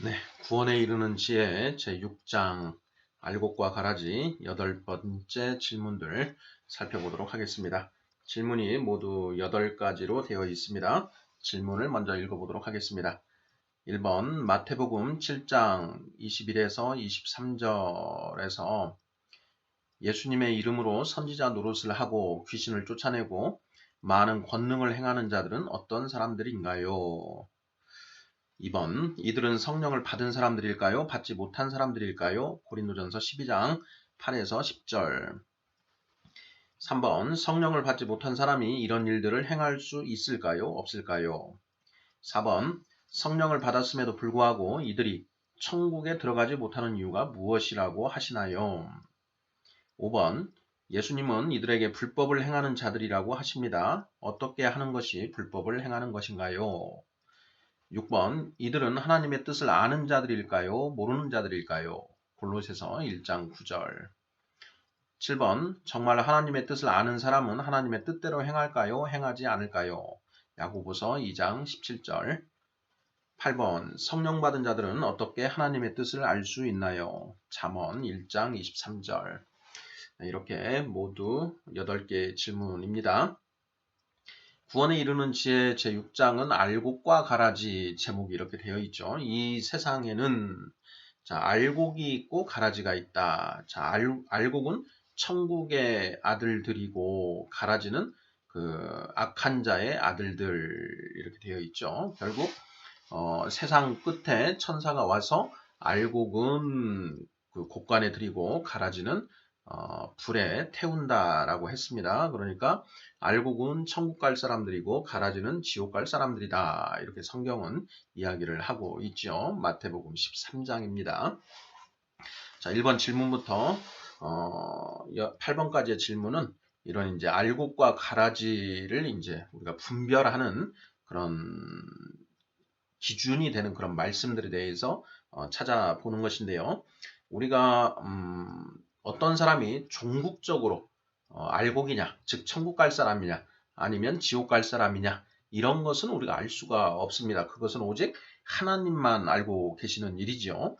네, 구원에 이르는 지혜 제6장 알곡과 가라지 여덟 번째 질문들 살펴보도록 하겠습니다. 질문이 모두 8가지로 되어 있습니다. 질문을 먼저 읽어보도록 하겠습니다. 1번 마태복음 7장 21에서 23절에서 예수님의 이름으로 선지자 노릇을 하고 귀신을 쫓아내고 많은 권능을 행하는 자들은 어떤 사람들인가요? 2번 이들은 성령을 받은 사람들일까요? 받지 못한 사람들일까요? 고린도전서 12장 8에서 10절 3번 성령을 받지 못한 사람이 이런 일들을 행할 수 있을까요? 없을까요? 4번 성령을 받았음에도 불구하고 이들이 천국에 들어가지 못하는 이유가 무엇이라고 하시나요? 5번 예수님은 이들에게 불법을 행하는 자들이라고 하십니다. 어떻게 하는 것이 불법을 행하는 것인가요? 6번 이들은 하나님의 뜻을 아는 자들일까요? 모르는 자들일까요? 골로새서 1장 9절 7번 정말 하나님의 뜻을 아는 사람은 하나님의 뜻대로 행할까요? 행하지 않을까요? 야고보서 2장 17절 8번 성령 받은 자들은 어떻게 하나님의 뜻을 알 수 있나요? 잠언 1장 23절 이렇게 모두 8개 질문입니다. 구원에 이르는 지혜 제6장은 알곡과 가라지 제목이 이렇게 되어 있죠. 이 세상에는 자, 알곡이 있고 가라지가 있다. 자, 알, 알곡은 천국의 아들들이고 가라지는 그 악한 자의 아들들 이렇게 되어 있죠. 결국 어, 세상 끝에 천사가 와서 알곡은 그 곡간에 들이고 가라지는 어, 불에 태운다라고 했습니다. 그러니까 알곡은 천국 갈 사람들이고 가라지는 지옥 갈 사람들이다. 이렇게 성경은 이야기를 하고 있죠. 마태복음 13장입니다. 자, 1번 질문부터 어, 8번까지의 질문은 이런 이제 알곡과 가라지를 이제 우리가 분별하는 그런 기준이 되는 그런 말씀들에 대해서 어, 찾아보는 것인데요. 우리가 음, 어떤 사람이 종국적으로 어, 알곡이냐, 즉 천국 갈 사람이냐, 아니면 지옥 갈 사람이냐 이런 것은 우리가 알 수가 없습니다. 그것은 오직 하나님만 알고 계시는 일이죠.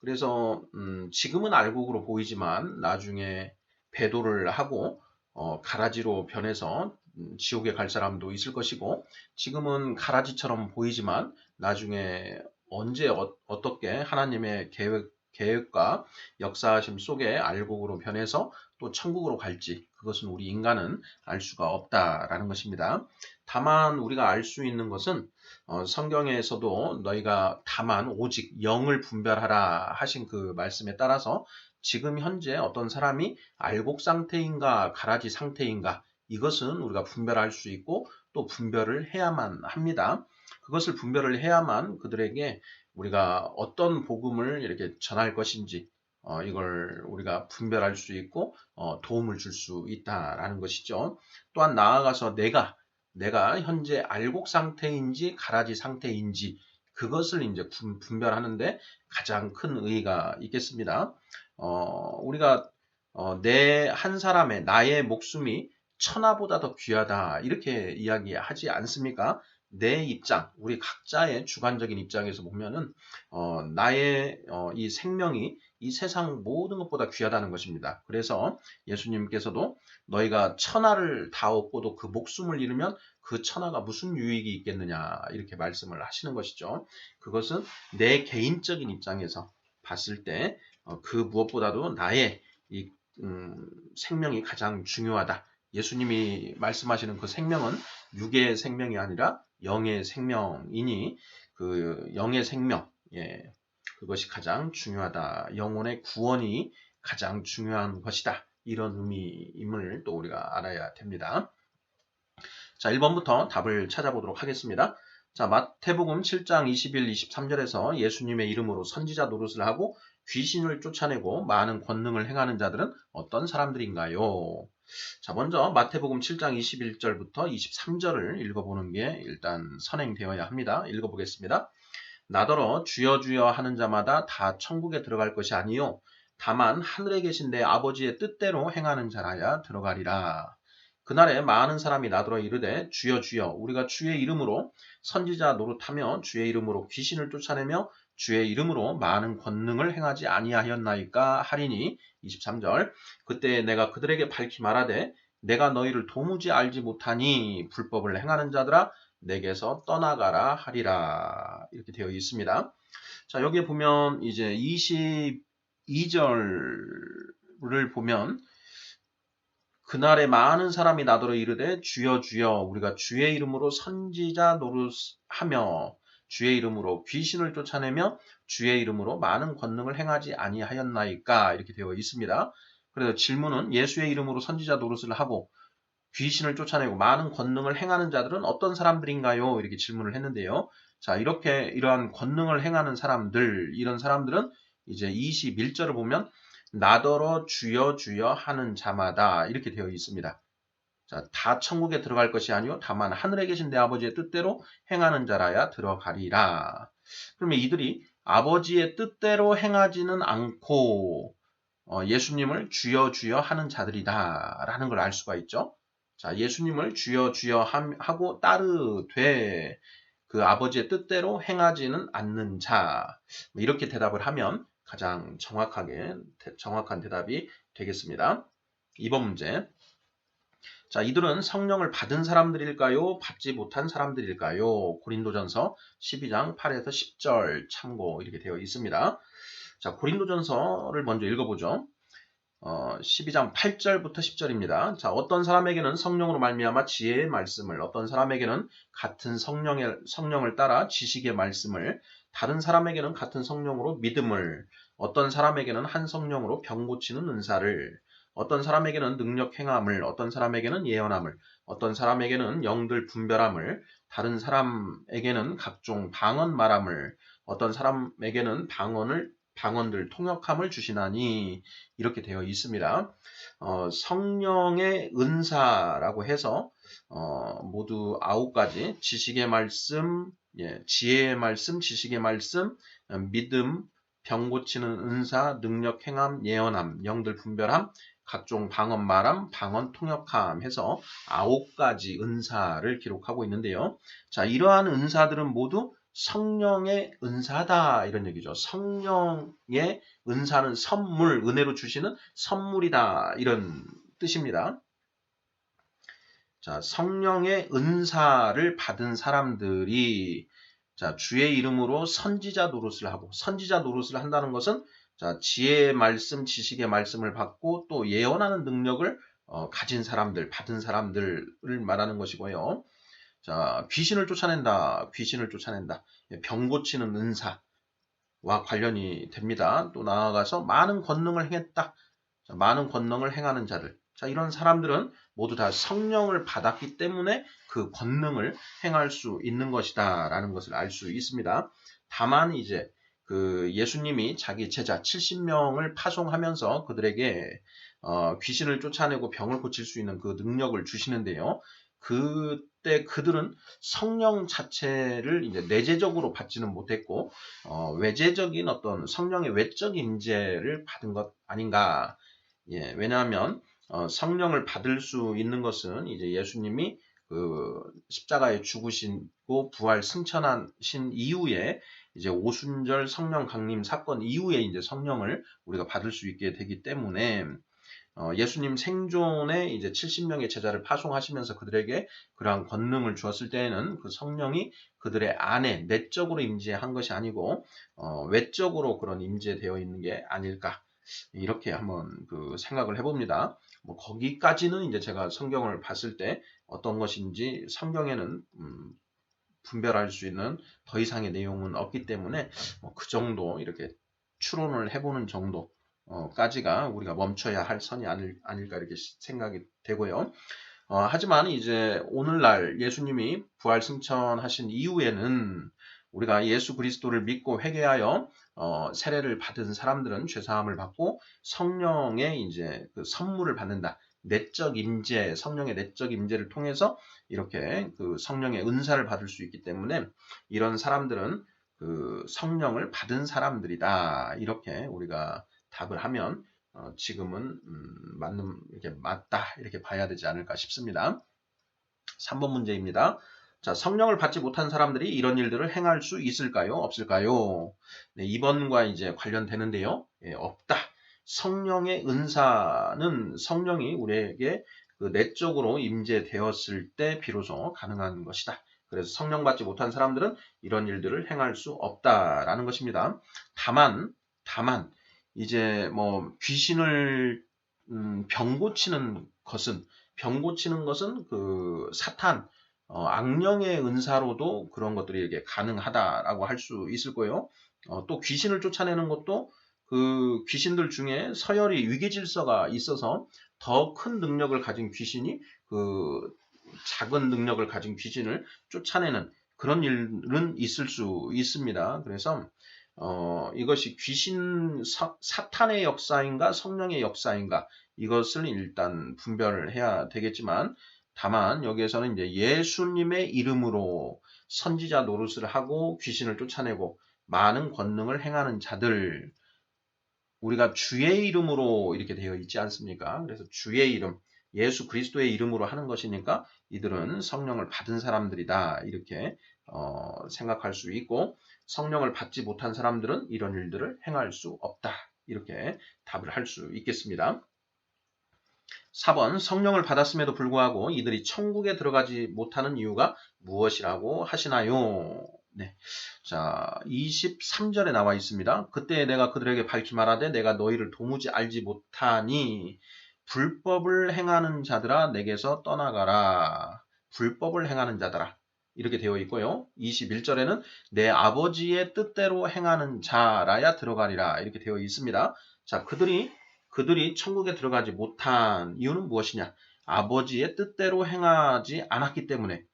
그래서 음, 지금은 알곡으로 보이지만 나중에 배도를 하고 어, 가라지로 변해서 음, 지옥에 갈 사람도 있을 것이고 지금은 가라지처럼 보이지만 나중에 언제 어, 떻게 하나님의 계획 계획과 역사하심 속에 알곡으로 변해서 또 천국으로 갈지 그것은 우리 인간은 알 수가 없다라는 것입니다. 다만 우리가 알 수 있는 것은 어, 성경에서도 너희가 다만 오직 영을 분별하라 하신 그 말씀에 따라서 지금 현재 어떤 사람이 알곡 상태인가 가라지 상태인가 이것은 우리가 분별할 수 있고 또 분별을 해야만 합니다. 그것을 분별을 해야만 그들에게 우리가 어떤 복음을 이렇게 전할 것인지 어, 이걸 우리가 분별할 수 있고 어, 도움을 줄 수 있다라는 것이죠. 또한 나아가서 내가 내가 현재 알곡 상태인지 가라지 상태인지 그것을 이제 분별하는데 가장 큰 의의가 있겠습니다. 어, 우리가 어, 내 한 사람의 나의 목숨이 천하보다 더 귀하다 이렇게 이야기하지 않습니까? 내 입장, 우리 각자의 주관적인 입장에서 보면은 어, 나의 어, 이 생명이 이 세상 모든 것보다 귀하다는 것입니다. 그래서 예수님께서도 너희가 천하를 다 얻고도 그 목숨을 잃으면 그 천하가 무슨 유익이 있겠느냐 이렇게 말씀을 하시는 것이죠. 그것은 내 개인적인 입장에서 봤을 때그 어, 무엇보다도 나의 이 음, 생명이 가장 중요하다. 예수님이 말씀하시는 그 생명은 육의 생명이 아니라 영의 생명이니 그 영의 생명 예 그것이 가장 중요하다. 영혼의 구원이 가장 중요한 것이다. 이런 의미임을 또 우리가 알아야 됩니다. 자, 1번부터 답을 찾아보도록 하겠습니다. 자, 마태복음 7장 21, 23절에서 예수님의 이름으로 선지자 노릇을 하고 귀신을 쫓아내고 많은 권능을 행하는 자들은 어떤 사람들인가요? 자, 먼저 마태복음 7장 21절부터 23절을 읽어보는 게 일단 선행되어야 합니다. 읽어보겠습니다. 나더러 주여 주여 하는 자마다 다 천국에 들어갈 것이 아니요 다만 하늘에 계신 내 아버지의 뜻대로 행하는 자라야 들어가리라. 그날에 많은 사람이 나더러 이르되 주여 주여 우리가 주의 이름으로 선지자 노릇하며 주의 이름으로 귀신을 쫓아내며 주의 이름으로 많은 권능을 행하지 아니하였나이까 하리니 23절 그때 내가 그들에게 밝히 말하되 내가 너희를 도무지 알지 못하니 불법을 행하는 자들아 내게서 떠나가라 하리라 이렇게 되어 있습니다. 자 여기에 보면 이제 22절을 보면 그날에 많은 사람이 나더러 이르되 주여 주여 우리가 주의 이름으로 선지자 노릇하며 주의 이름으로 귀신을 쫓아내며 주의 이름으로 많은 권능을 행하지 아니하였나이까 이렇게 되어 있습니다. 그래서 질문은 예수의 이름으로 선지자 노릇을 하고 귀신을 쫓아내고 많은 권능을 행하는 자들은 어떤 사람들인가요? 이렇게 질문을 했는데요. 자, 이렇게 이러한 권능을 행하는 사람들, 이런 사람들은 이제 21절을 보면 나더러 주여 주여 하는 자마다 이렇게 되어 있습니다. 자, 다 천국에 들어갈 것이 아니요 다만 하늘에 계신 내 아버지의 뜻대로 행하는 자라야 들어가리라. 그러면 이들이 아버지의 뜻대로 행하지는 않고 어, 예수님을 주여 주여 하는 자들이다라는 걸 알 수가 있죠. 자, 예수님을 주여 주여 하고 따르되 그 아버지의 뜻대로 행하지는 않는 자뭐 이렇게 대답을 하면 가장 정확하게 정확한 대답이 되겠습니다. 2번 문제. 자, 이들은 성령을 받은 사람들일까요? 받지 못한 사람들일까요? 고린도전서 12장 8에서 10절 참고 이렇게 되어 있습니다. 자, 고린도전서를 먼저 읽어보죠. 어, 12장 8절부터 10절입니다. 자, 어떤 사람에게는 성령으로 말미암아 지혜의 말씀을, 어떤 사람에게는 같은 성령의 성령을 따라 지식의 말씀을, 다른 사람에게는 같은 성령으로 믿음을, 어떤 사람에게는 한 성령으로 병 고치는 은사를, 어떤 사람에게는 능력 행함을, 어떤 사람에게는 예언함을, 어떤 사람에게는 영들 분별함을, 다른 사람에게는 각종 방언 말함을, 어떤 사람에게는 방언을 방언들 통역함을 주시나니 이렇게 되어 있습니다. 어, 성령의 은사라고 해서 어, 모두 아홉 가지 지식의 말씀, 예, 지혜의 말씀, 지식의 말씀, 믿음, 병 고치는 은사, 능력 행함, 예언함, 영들 분별함, 각종 방언 말함, 방언 통역함 해서 아홉 가지 은사를 기록하고 있는데요. 자, 이러한 은사들은 모두 성령의 은사다 이런 얘기죠. 성령의 은사는 선물, 은혜로 주시는 선물이다 이런 뜻입니다. 자, 성령의 은사를 받은 사람들이 자, 주의 이름으로 선지자 노릇을 하고 선지자 노릇을 한다는 것은 자, 지혜의 말씀, 지식의 말씀을 받고 또 예언하는 능력을 어, 가진 사람들, 받은 사람들을 말하는 것이고요. 자, 귀신을 쫓아낸다. 귀신을 쫓아낸다. 병 고치는 은사와 관련이 됩니다. 또 나아가서 많은 권능을 행했다. 자, 많은 권능을 행하는 자들. 자, 이런 사람들은 모두 다 성령을 받았기 때문에 그 권능을 행할 수 있는 것이다. 라는 것을 알 수 있습니다. 다만 이제 그 예수님이 자기 제자 70명을 파송하면서 그들에게 어, 귀신을 쫓아내고 병을 고칠 수 있는 그 능력을 주시는데요. 그때 그들은 성령 자체를 이제 내재적으로 받지는 못했고 어, 외재적인 어떤 성령의 외적 임재를 받은 것 아닌가. 예, 왜냐하면 어, 성령을 받을 수 있는 것은 이제 예수님이 그 십자가에 죽으시고 부활 승천하신 이후에 이제 오순절 성령 강림 사건 이후에 이제 성령을 우리가 받을 수 있게 되기 때문에 어, 예수님 생존에 이제 70명의 제자를 파송하시면서 그들에게 그러한 권능을 주었을 때에는 그 성령이 그들의 안에 내적으로 임재한 것이 아니고 어, 외적으로 그런 임재되어 있는 게 아닐까 이렇게 한번 그 생각을 해봅니다. 뭐 거기까지는 이제 제가 성경을 봤을 때 어떤 것인지 성경에는 음, 분별할 수 있는 더 이상의 내용은 없기 때문에 뭐 그 정도 이렇게 추론을 해보는 정도까지가 우리가 멈춰야 할 선이 아닐, 아닐까 이렇게 생각이 되고요. 어, 하지만 이제 오늘날 예수님이 부활 승천하신 이후에는 우리가 예수 그리스도를 믿고 회개하여 어, 세례를 받은 사람들은 죄 사함을 받고 성령의 이제 그 선물을 받는다. 내적 임재, 성령의 내적 임재를 통해서 이렇게 그 성령의 은사를 받을 수 있기 때문에 이런 사람들은 그 성령을 받은 사람들이다. 이렇게 우리가 답을 하면 어, 지금은 음, 맞는 이렇게 맞다 이렇게 봐야 되지 않을까 싶습니다. 3번 문제입니다. 자, 성령을 받지 못한 사람들이 이런 일들을 행할 수 있을까요? 없을까요? 네, 2번과 이제 관련되는데요. 예, 없다. 성령의 은사는 성령이 우리에게 그 내적으로 임재되었을 때 비로소 가능한 것이다. 그래서 성령 받지 못한 사람들은 이런 일들을 행할 수 없다라는 것입니다. 다만, 다만, 이제 뭐 귀신을 음, 병 고치는 것은 병 고치는 것은 그 사탄 어, 악령의 은사로도 그런 것들이 이렇게 가능하다라고 할 수 있을 거예요. 어, 또 귀신을 쫓아내는 것도 그 귀신들 중에 서열이 위계 질서가 있어서 더 큰 능력을 가진 귀신이 그 작은 능력을 가진 귀신을 쫓아내는 그런 일은 있을 수 있습니다. 그래서 어, 이것이 귀신 사, 사탄의 역사인가 성령의 역사인가 이것을 일단 분별을 해야 되겠지만 다만 여기에서는 이제 예수님의 이름으로 선지자 노릇을 하고 귀신을 쫓아내고 많은 권능을 행하는 자들 우리가 주의 이름으로 이렇게 되어 있지 않습니까? 그래서 주의 이름 예수 그리스도의 이름으로 하는 것이니까 이들은 성령을 받은 사람들이다 이렇게 어, 생각할 수 있고 성령을 받지 못한 사람들은 이런 일들을 행할 수 없다 이렇게 답을 할 수 있겠습니다. 4번 성령을 받았음에도 불구하고 이들이 천국에 들어가지 못하는 이유가 무엇이라고 하시나요? 네. 자, 23절에 나와 있습니다. 그때 내가 그들에게 밝히 말하되 내가 너희를 도무지 알지 못하니 불법을 행하는 자들아 내게서 떠나가라. 불법을 행하는 자들아. 이렇게 되어 있고요. 21절에는 내 아버지의 뜻대로 행하는 자라야 들어가리라. 이렇게 되어 있습니다. 자, 그들이 그들이 천국에 들어가지 못한 이유는 무엇이냐? 아버지의 뜻대로 행하지 않았기 때문에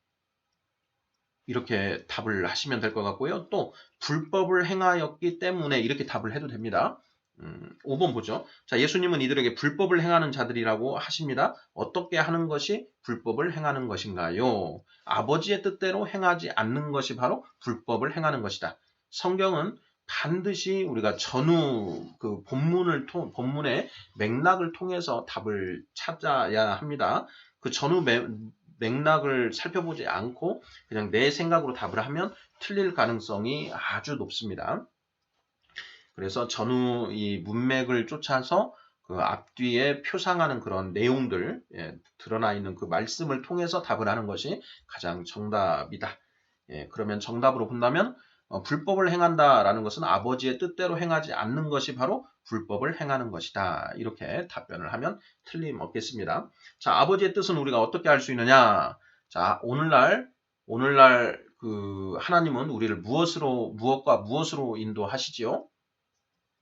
이렇게 답을 하시면 될 것 같고요. 또 불법을 행하였기 때문에 이렇게 답을 해도 됩니다. 음, 5번 보죠. 자, 예수님은 이들에게 불법을 행하는 자들이라고 하십니다. 어떻게 하는 것이 불법을 행하는 것인가요? 아버지의 뜻대로 행하지 않는 것이 바로 불법을 행하는 것이다. 성경은 반드시 우리가 전후 그 본문을 통 본문의 맥락을 통해서 답을 찾아야 합니다. 그 전후 매, 맥락을 살펴보지 않고 그냥 내 생각으로 답을 하면 틀릴 가능성이 아주 높습니다. 그래서 전후 이 문맥을 쫓아서 그 앞뒤에 표상하는 그런 내용들 예, 드러나 있는 그 말씀을 통해서 답을 하는 것이 가장 정답이다. 예, 그러면 정답으로 본다면 어, 불법을 행한다라는 것은 아버지의 뜻대로 행하지 않는 것이 바로 불법을 행하는 것이다. 이렇게 답변을 하면 틀림없겠습니다. 자, 아버지의 뜻은 우리가 어떻게 알 수 있느냐? 자, 오늘날 오늘날 그 하나님은 우리를 무엇으로 무엇과 무엇으로 인도하시지요?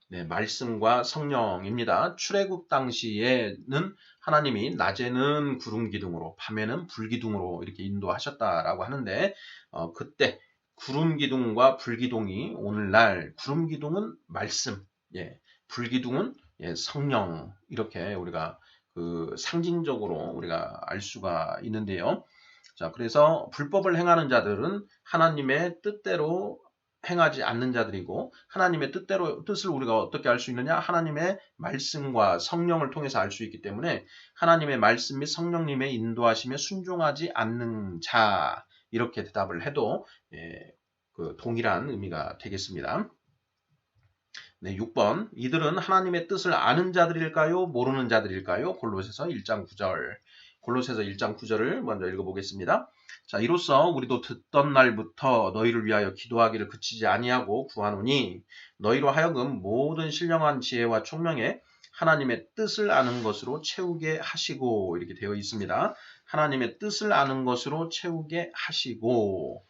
네, 말씀과 성령입니다. 출애굽 당시에는 하나님이 낮에는 구름 기둥으로 밤에는 불 기둥으로 이렇게 인도하셨다라고 하는데 어, 그때 구름 기둥과 불 기둥이 오늘날 구름 기둥은 말씀, 예, 불 기둥은 예, 성령 이렇게 우리가 그 상징적으로 우리가 알 수가 있는데요. 자, 그래서 불법을 행하는 자들은 하나님의 뜻대로 행하지 않는 자들이고 하나님의 뜻대로 뜻을 우리가 어떻게 알 수 있느냐? 하나님의 말씀과 성령을 통해서 알 수 있기 때문에 하나님의 말씀 및 성령님의 인도하심에 순종하지 않는 자 이렇게 대답을 해도 예, 그 동일한 의미가 되겠습니다. 네, 6번. 이들은 하나님의 뜻을 아는 자들일까요? 모르는 자들일까요? 골로새서 1장 9절. 골로새서 1장 9절을 먼저 읽어보겠습니다. 자, 이로써 우리도 듣던 날부터 너희를 위하여 기도하기를 그치지 아니하고 구하노니 너희로 하여금 모든 신령한 지혜와 총명에 하나님의 뜻을 아는 것으로 채우게 하시고 이렇게 되어 있습니다. 하나님의 뜻을 아는 것으로 채우게 하시고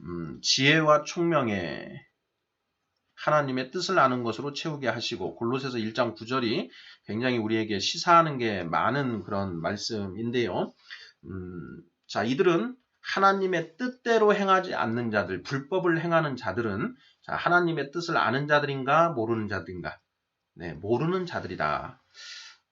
음, 지혜와 총명에 하나님의 뜻을 아는 것으로 채우게 하시고 골로새서 1장 9절이 굉장히 우리에게 시사하는 게 많은 그런 말씀인데요. 음, 자, 이들은 하나님의 뜻대로 행하지 않는 자들, 불법을 행하는 자들은 자, 하나님의 뜻을 아는 자들인가 모르는 자들인가? 네, 모르는 자들이다.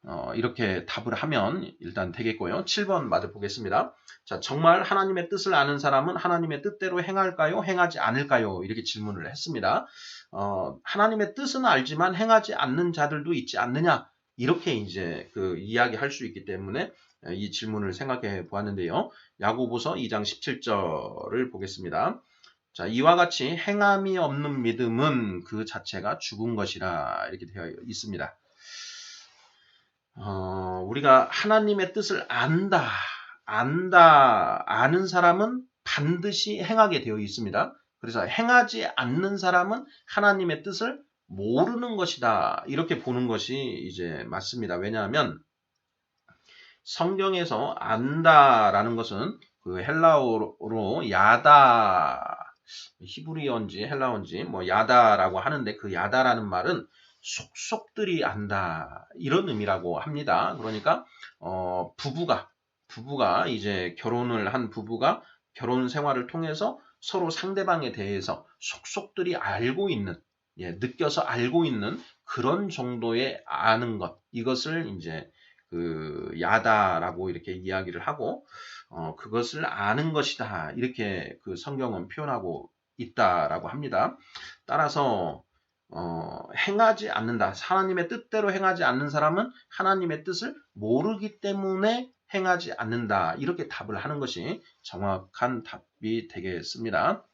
어, 이렇게 답을 하면 일단 되겠고요. 7번 맞아 보겠습니다. 자, 정말 하나님의 뜻을 아는 사람은 하나님의 뜻대로 행할까요? 행하지 않을까요? 이렇게 질문을 했습니다. 어, 하나님의 뜻은 알지만 행하지 않는 자들도 있지 않느냐? 이렇게 이제 그 이야기할 수 있기 때문에 이 질문을 생각해 보았는데요. 야고보서 2장 17절을 보겠습니다. 자, 이와 같이 행함이 없는 믿음은 그 자체가 죽은 것이라 이렇게 되어 있습니다. 어, 우리가 하나님의 뜻을 안다, 안다, 아는 사람은 반드시 행하게 되어 있습니다. 그래서 행하지 않는 사람은 하나님의 뜻을 모르는 것이다. 이렇게 보는 것이 이제 맞습니다. 왜냐하면 성경에서 안다라는 것은 그 헬라어로 야다, 히브리어인지 헬라어인지 뭐 야다라고 하는데 그 야다라는 말은 속속들이 안다 이런 의미라고 합니다. 그러니까 어, 부부가 부부가 이제 결혼을 한 부부가 결혼 생활을 통해서 서로 상대방에 대해서 속속들이 알고 있는 예, 느껴서 알고 있는 그런 정도의 아는 것 이것을 이제 그 야다라고 이렇게 이야기를 하고 어, 그것을 아는 것이다 이렇게 그 성경은 표현하고 있다라고 합니다. 따라서 어, 행하지 않는다. 하나님의 뜻대로 행하지 않는 사람은 하나님의 뜻을 모르기 때문에 행하지 않는다. 이렇게 답을 하는 것이 정확한 답이 되겠습니다.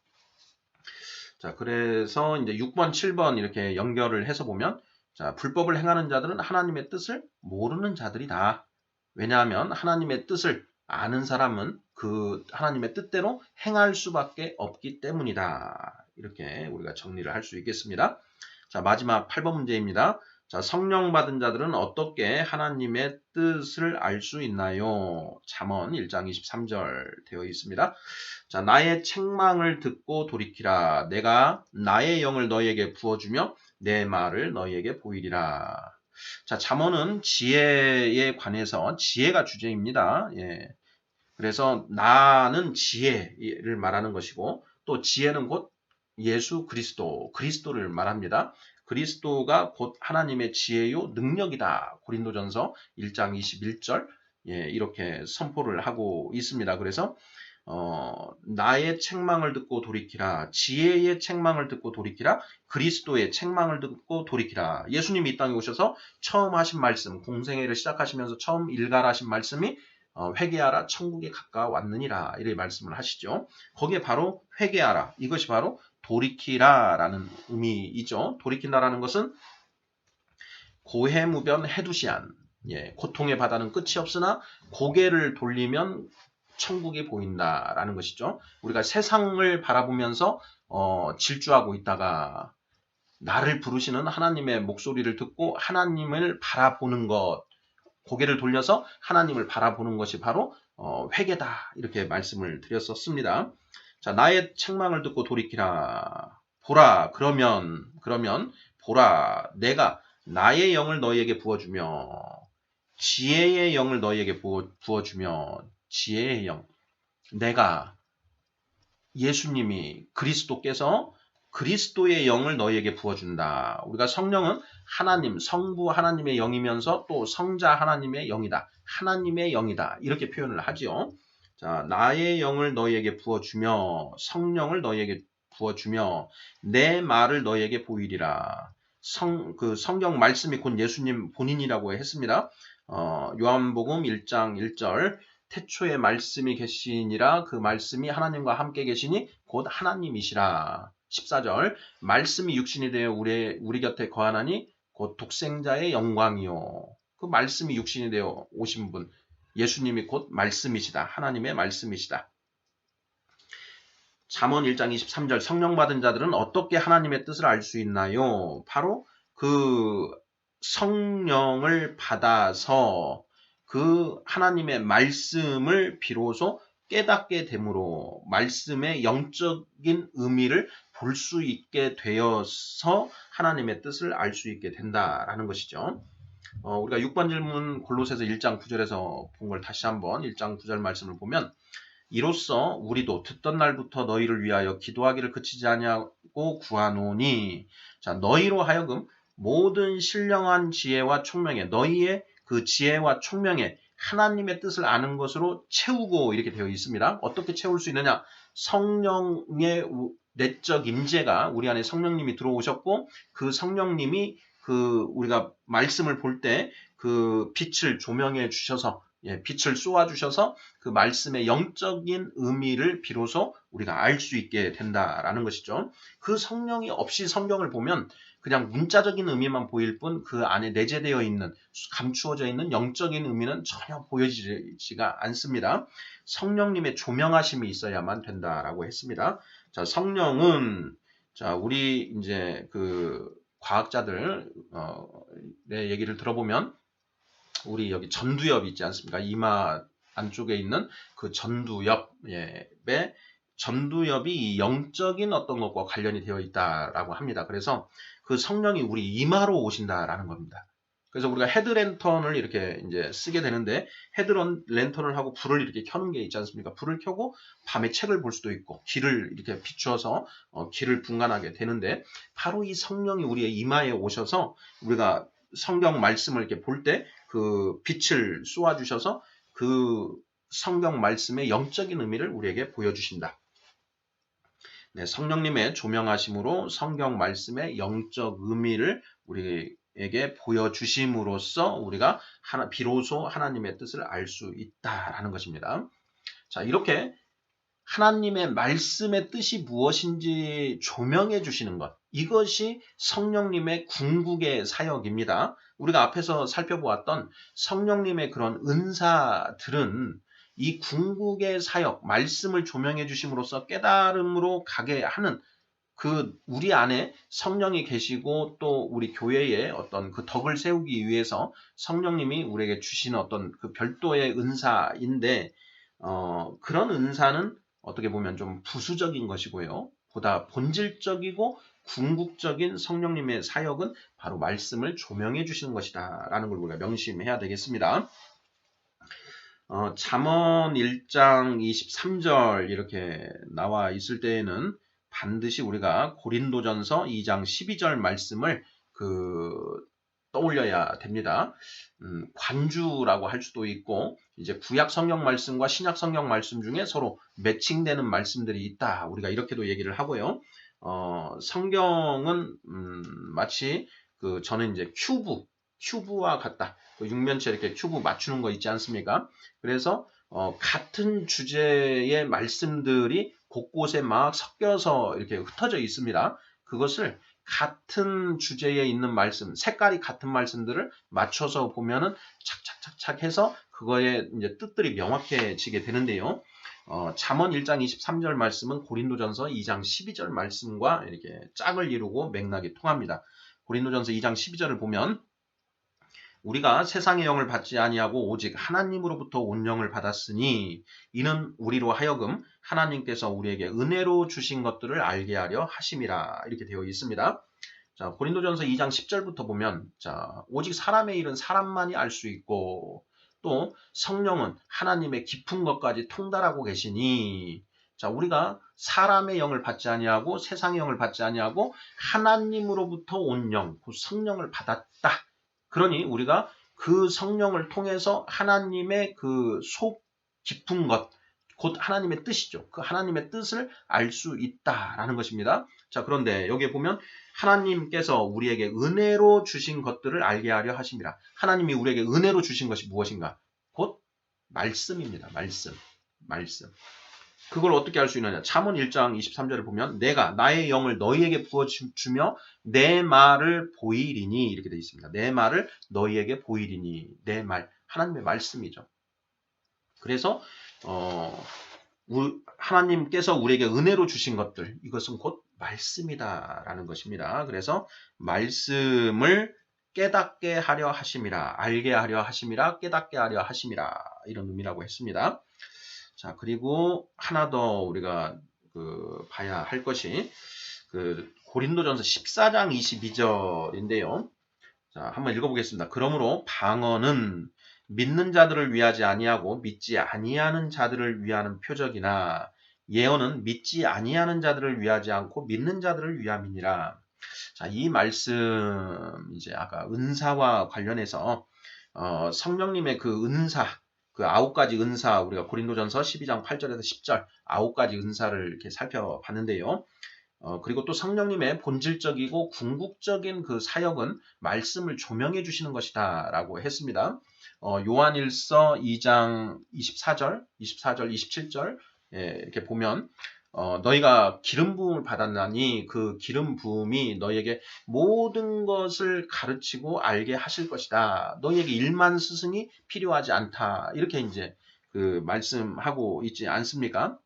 자, 그래서 이제 6번, 7번 이렇게 연결을 해서 보면 자, 불법을 행하는 자들은 하나님의 뜻을 모르는 자들이다. 왜냐하면 하나님의 뜻을 아는 사람은 그 하나님의 뜻대로 행할 수밖에 없기 때문이다. 이렇게 우리가 정리를 할 수 있겠습니다. 자, 마지막 8번 문제입니다. 자, 성령 받은 자들은 어떻게 하나님의 뜻을 알 수 있나요? 잠언 1장 23절 되어 있습니다. 자, 나의 책망을 듣고 돌이키라. 내가 나의 영을 너희에게 부어주며 내 말을 너희에게 보이리라. 자, 잠언은 지혜에 관해서 지혜가 주제입니다. 예. 그래서 나는 지혜를 말하는 것이고 또 지혜는 곧 예수 그리스도, 그리스도를 말합니다. 그리스도가 곧 하나님의 지혜요 능력이다. 고린도전서 1장 21절 예, 이렇게 선포를 하고 있습니다. 그래서 어, 나의 책망을 듣고 돌이키라. 지혜의 책망을 듣고 돌이키라. 그리스도의 책망을 듣고 돌이키라. 예수님이 이 땅에 오셔서 처음 하신 말씀, 공생애를 시작하시면서 처음 일갈하신 말씀이 어, 회개하라 천국에 가까웠느니라 이렇게 말씀을 하시죠. 거기에 바로 회개하라 이것이 바로 돌이키라라는 의미이죠. 돌이킨다라는 것은 고해무변 해두시안 예, 고통의 바다는 끝이 없으나 고개를 돌리면 천국이 보인다라는 것이죠. 우리가 세상을 바라보면서 어, 질주하고 있다가 나를 부르시는 하나님의 목소리를 듣고 하나님을 바라보는 것, 고개를 돌려서 하나님을 바라보는 것이 바로 어, 회개다 이렇게 말씀을 드렸었습니다. 자, 나의 책망을 듣고 돌이키라. 보라. 그러면 그러면 보라. 내가 나의 영을 너희에게 부어주며 지혜의 영을 너희에게 부어, 부어주며 지혜의 영. 내가 예수님이 그리스도께서 그리스도의 영을 너희에게 부어준다. 우리가 성령은 하나님, 성부 하나님의 영이면서 또 성자 하나님의 영이다. 하나님의 영이다. 이렇게 표현을 하지요. 자, 나의 영을 너희에게 부어주며 성령을 너희에게 부어주며 내 말을 너희에게 보이리라. 성, 그 성경 말씀이 곧 예수님 본인이라고 했습니다. 어, 요한복음 1장 1절 태초에 말씀이 계시니라 그 말씀이 하나님과 함께 계시니 곧 하나님이시라. 14절 말씀이 육신이 되어 우리, 우리 곁에 거하나니 곧 독생자의 영광이요. 그 말씀이 육신이 되어 오신 분 예수님이 곧 말씀이시다. 하나님의 말씀이시다. 잠언 1장 23절 성령 받은 자들은 어떻게 하나님의 뜻을 알 수 있나요? 바로 그 성령을 받아서 그 하나님의 말씀을 비로소 깨닫게 되므로 말씀의 영적인 의미를 볼 수 있게 되어서 하나님의 뜻을 알 수 있게 된다라는 것이죠. 어, 우리가 6번 질문 골로새서 1장 9절에서 본 걸 다시 한번 1장 9절 말씀을 보면 이로써 우리도 듣던 날부터 너희를 위하여 기도하기를 그치지 아니하고 구하노니 자 너희로 하여금 모든 신령한 지혜와 총명에 너희의 그 지혜와 총명에 하나님의 뜻을 아는 것으로 채우고 이렇게 되어 있습니다. 어떻게 채울 수 있느냐? 성령의 내적 임재가 우리 안에 성령님이 들어오셨고 그 성령님이 그 우리가 말씀을 볼 때 그 빛을 조명해 주셔서 예, 빛을 쏘아 주셔서 그 말씀의 영적인 의미를 비로소 우리가 알 수 있게 된다라는 것이죠. 그 성령이 없이 성경을 보면 그냥 문자적인 의미만 보일 뿐 그 안에 내재되어 있는 감추어져 있는 영적인 의미는 전혀 보여지지가 않습니다. 성령님의 조명하심이 있어야만 된다라고 했습니다. 자, 성령은 자, 우리 이제 그 과학자들 어, 의 얘기를 들어보면 우리 여기 전두엽 있지 않습니까? 이마 안쪽에 있는 그 전두엽의 전두엽이 이 영적인 어떤 것과 관련이 되어 있다라고 합니다. 그래서 그 성령이 우리 이마로 오신다라는 겁니다. 그래서 우리가 헤드랜턴을 이렇게 이제 쓰게 되는데 헤드랜턴을 하고 불을 이렇게 켜는 게 있지 않습니까? 불을 켜고 밤에 책을 볼 수도 있고 길을 이렇게 비추어서 어, 길을 분간하게 되는데 바로 이 성령이 우리의 이마에 오셔서 우리가 성경 말씀을 이렇게 볼 때 그 빛을 쏘아 주셔서 그 성경 말씀의 영적인 의미를 우리에게 보여주신다. 네, 성령님의 조명하심으로 성경 말씀의 영적 의미를 우리에게 보여주심으로써 우리가 하나, 비로소 하나님의 뜻을 알 수 있다라는 것입니다. 자, 이렇게 하나님의 말씀의 뜻이 무엇인지 조명해 주시는 것. 이것이 성령님의 궁극의 사역입니다. 우리가 앞에서 살펴보았던 성령님의 그런 은사들은 이 궁극의 사역, 말씀을 조명해 주심으로써 깨달음으로 가게 하는 그 우리 안에 성령이 계시고 또 우리 교회에 어떤 그 덕을 세우기 위해서 성령님이 우리에게 주시는 어떤 그 별도의 은사인데 어, 그런 은사는 어떻게 보면 좀 부수적인 것이고요. 보다 본질적이고 궁극적인 성령님의 사역은 바로 말씀을 조명해 주시는 것이다. 라는 걸 우리가 명심해야 되겠습니다. 어, 잠언 1장 23절 이렇게 나와 있을 때에는 반드시 우리가 고린도전서 2장 12절 말씀을 그 떠올려야 됩니다. 음, 관주라고 할 수도 있고 이제 구약 성경 말씀과 신약 성경 말씀 중에 서로 매칭되는 말씀들이 있다. 우리가 이렇게도 얘기를 하고요. 어, 성경은 음, 마치 그 저는 이제 큐브 큐브와 같다. 그 육면체 이렇게 큐브 맞추는 거 있지 않습니까? 그래서 어, 같은 주제의 말씀들이 곳곳에 막 섞여서 이렇게 흩어져 있습니다. 그것을 같은 주제에 있는 말씀, 색깔이 같은 말씀들을 맞춰서 보면은 착착착착 해서 그거의 이제 뜻들이 명확해지게 되는데요. 어, 잠언 1장 23절 말씀은 고린도전서 2장 12절 말씀과 이렇게 짝을 이루고 맥락이 통합니다. 고린도전서 2장 12절을 보면 우리가 세상의 영을 받지 아니하고 오직 하나님으로부터 온 영을 받았으니 이는 우리로 하여금 하나님께서 우리에게 은혜로 주신 것들을 알게 하려 하심이라 이렇게 되어 있습니다. 자, 고린도전서 2장 10절부터 보면 자, 오직 사람의 일은 사람만이 알 수 있고 또 성령은 하나님의 깊은 것까지 통달하고 계시니 자, 우리가 사람의 영을 받지 아니하고 세상의 영을 받지 아니하고 하나님으로부터 온 영, 그 성령을 받았다. 그러니 우리가 그 성령을 통해서 하나님의 그 속 깊은 것, 곧 하나님의 뜻이죠. 그 하나님의 뜻을 알 수 있다라는 것입니다. 자, 그런데 여기에 보면 하나님께서 우리에게 은혜로 주신 것들을 알게 하려 하십니다. 하나님이 우리에게 은혜로 주신 것이 무엇인가? 곧 말씀입니다. 말씀. 말씀. 그걸 어떻게 할수 있느냐? 잠언 1장 23절을 보면 내가 나의 영을 너희에게 부어 주며 내 말을 보이리니 이렇게 되어 있습니다. 내 말을 너희에게 보이리니 내 말 하나님의 말씀이죠. 그래서 어, 하나님께서 우리에게 은혜로 주신 것들 이것은 곧 말씀이다라는 것입니다. 그래서 말씀을 깨닫게 하려 하심이라 알게 하려 하심이라 깨닫게 하려 하심이라 이런 의미라고 했습니다. 자, 그리고 하나 더 우리가 그 봐야 할 것이 그 고린도전서 14장 22절인데요. 자, 한번 읽어보겠습니다. 그러므로 방언은 믿는 자들을 위하지 아니하고 믿지 아니하는 자들을 위하는 표적이나 예언은 믿지 아니하는 자들을 위하지 않고 믿는 자들을 위함이니라. 자, 이 말씀 이제 아까 은사와 관련해서 어, 성령님의 그 은사 그 아홉 가지 은사 우리가 고린도전서 12장 8절에서 10절 아홉 가지 은사를 이렇게 살펴봤는데요. 어, 그리고 또 성령님의 본질적이고 궁극적인 그 사역은 말씀을 조명해 주시는 것이다 라고 했습니다. 어, 요한일서 2장 24절, 24절, 27절 예, 이렇게 보면 어, 너희가 기름 부음을 받았나니 그 기름 부음이 너희에게 모든 것을 가르치고 알게 하실 것이다. 너희에게 일만 스승이 필요하지 않다. 이렇게 이제 그 말씀하고 있지 않습니까?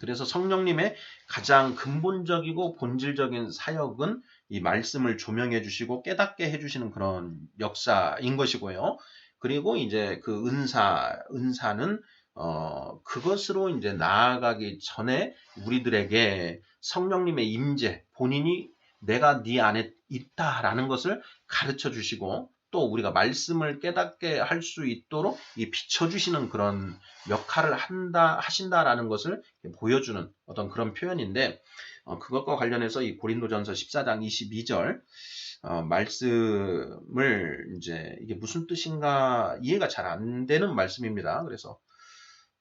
그래서 성령님의 가장 근본적이고 본질적인 사역은 이 말씀을 조명해 주시고 깨닫게 해 주시는 그런 역사인 것이고요. 그리고 이제 그 은사, 은사는 어, 그것으로 이제 나아가기 전에 우리들에게 성령님의 임재, 본인이 내가 네 안에 있다라는 것을 가르쳐 주시고 또 우리가 말씀을 깨닫게 할 수 있도록 이 비춰주시는 그런 역할을 한다, 하신다라는 것을 보여주는 어떤 그런 표현인데, 어, 그것과 관련해서 이 고린도전서 14장 22절, 어, 말씀을 이제 이게 무슨 뜻인가 이해가 잘 안 되는 말씀입니다. 그래서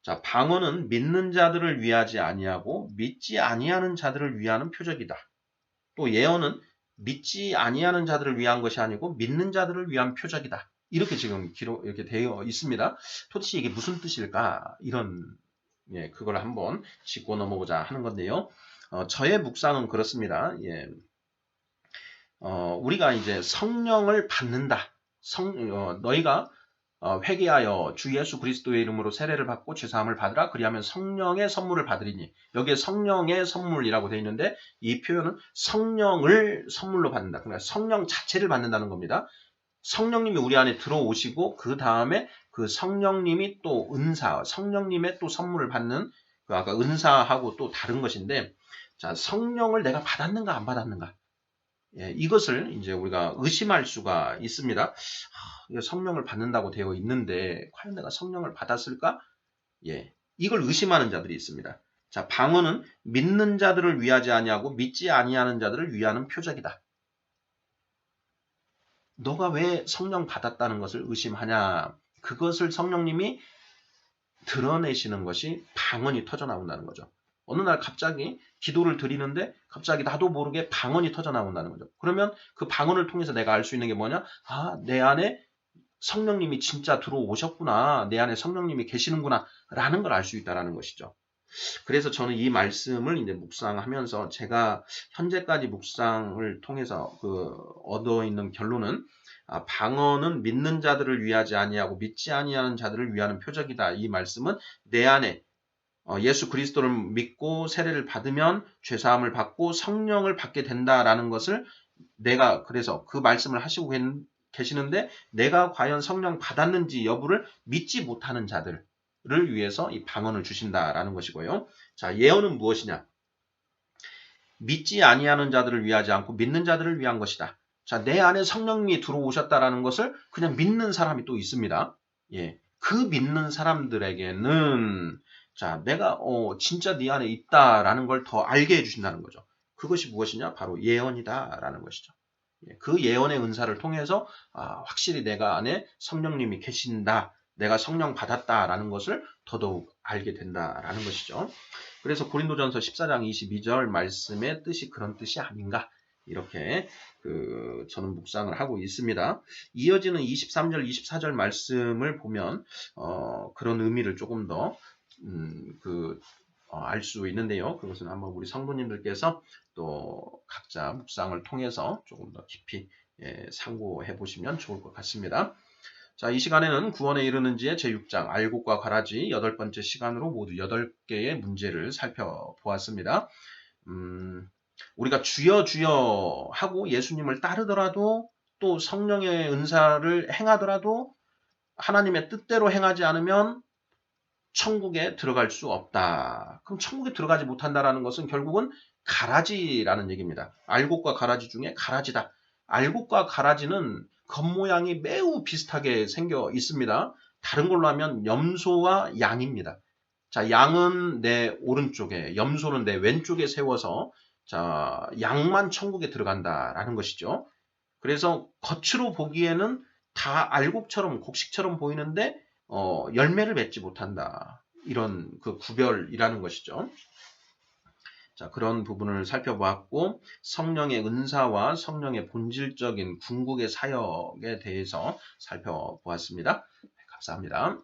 자, 방언은 믿는 자들을 위하지 아니하고 믿지 아니하는 자들을 위하는 표적이다. 또 예언은 믿지 아니하는 자들을 위한 것이 아니고 믿는 자들을 위한 표적이다. 이렇게 지금 기록 이렇게 되어 있습니다. 도대체 이게 무슨 뜻일까? 이런 예, 그걸 한번 짚고 넘어보자 하는 건데요. 어, 저의 묵상은 그렇습니다. 예. 어, 우리가 이제 성령을 받는다. 성, 어, 너희가 어, 회개하여 주 예수 그리스도의 이름으로 세례를 받고 죄사함을 받으라 그리하면 성령의 선물을 받으리니 여기에 성령의 선물이라고 되어 있는데 이 표현은 성령을 선물로 받는다. 그러니까 성령 자체를 받는다는 겁니다. 성령님이 우리 안에 들어오시고 그 다음에 그 성령님이 또 은사, 성령님의 또 선물을 받는 그 아까 은사하고 또 다른 것인데 자 성령을 내가 받았는가 안 받았는가 예, 이것을 이제 우리가 의심할 수가 있습니다. 아, 성령을 받는다고 되어 있는데 과연 내가 성령을 받았을까? 예, 이걸 의심하는 자들이 있습니다. 자, 방언은 믿는 자들을 위하지 아니하고 믿지 아니하는 자들을 위하는 표적이다. 너가 왜 성령 받았다는 것을 의심하냐? 그것을 성령님이 드러내시는 것이 방언이 터져 나온다는 거죠. 어느 날 갑자기 기도를 드리는데 갑자기 나도 모르게 방언이 터져 나온다는 거죠. 그러면 그 방언을 통해서 내가 알 수 있는 게 뭐냐? 아, 내 안에 성령님이 진짜 들어오셨구나. 내 안에 성령님이 계시는구나. 라는 걸 알 수 있다라는 것이죠. 그래서 저는 이 말씀을 이제 묵상하면서 제가 현재까지 묵상을 통해서 그 얻어 있는 결론은 아, 방언은 믿는 자들을 위하지 아니하고 믿지 아니하는 자들을 위하는 표적이다. 이 말씀은 내 안에 어, 예수 그리스도를 믿고 세례를 받으면 죄사함을 받고 성령을 받게 된다라는 것을 내가 그래서 그 말씀을 하시고 계시는데 내가 과연 성령 받았는지 여부를 믿지 못하는 자들을 위해서 이 방언을 주신다라는 것이고요. 자, 예언은 무엇이냐? 믿지 아니하는 자들을 위하지 않고 믿는 자들을 위한 것이다. 자, 내 안에 성령님이 들어오셨다라는 것을 그냥 믿는 사람이 또 있습니다. 예. 그 믿는 사람들에게는 자, 내가 어, 진짜 네 안에 있다라는 걸 더 알게 해주신다는 거죠. 그것이 무엇이냐? 바로 예언이다라는 것이죠. 예, 그 예언의 은사를 통해서 아, 확실히 내가 안에 성령님이 계신다, 내가 성령 받았다라는 것을 더더욱 알게 된다라는 것이죠. 그래서 고린도전서 14장 22절 말씀의 뜻이 그런 뜻이 아닌가 이렇게 그 저는 묵상을 하고 있습니다. 이어지는 23절, 24절 말씀을 보면 어, 그런 의미를 조금 더 음, 그, 어, 알 수 있는데요. 그것은 한번 우리 성도님들께서 또 각자 묵상을 통해서 조금 더 깊이 예, 상고해 보시면 좋을 것 같습니다. 자, 이 시간에는 구원에 이르는지의 제6장 알곡과 가라지 여덟 번째 시간으로 모두 여덟 개의 문제를 살펴보았습니다. 음, 우리가 주여 주여 하고 예수님을 따르더라도 또 성령의 은사를 행하더라도 하나님의 뜻대로 행하지 않으면 천국에 들어갈 수 없다. 그럼 천국에 들어가지 못한다라는 것은 결국은 가라지라는 얘기입니다. 알곡과 가라지 중에 가라지다. 알곡과 가라지는 겉모양이 매우 비슷하게 생겨 있습니다. 다른 걸로 하면 염소와 양입니다. 자, 양은 내 오른쪽에, 염소는 내 왼쪽에 세워서 자, 양만 천국에 들어간다라는 것이죠. 그래서 겉으로 보기에는 다 알곡처럼 곡식처럼 보이는데 어, 열매를 맺지 못한다. 이런 그 구별이라는 것이죠. 자, 그런 부분을 살펴보았고 성령의 은사와 성령의 본질적인 궁극의 사역에 대해서 살펴보았습니다. 감사합니다.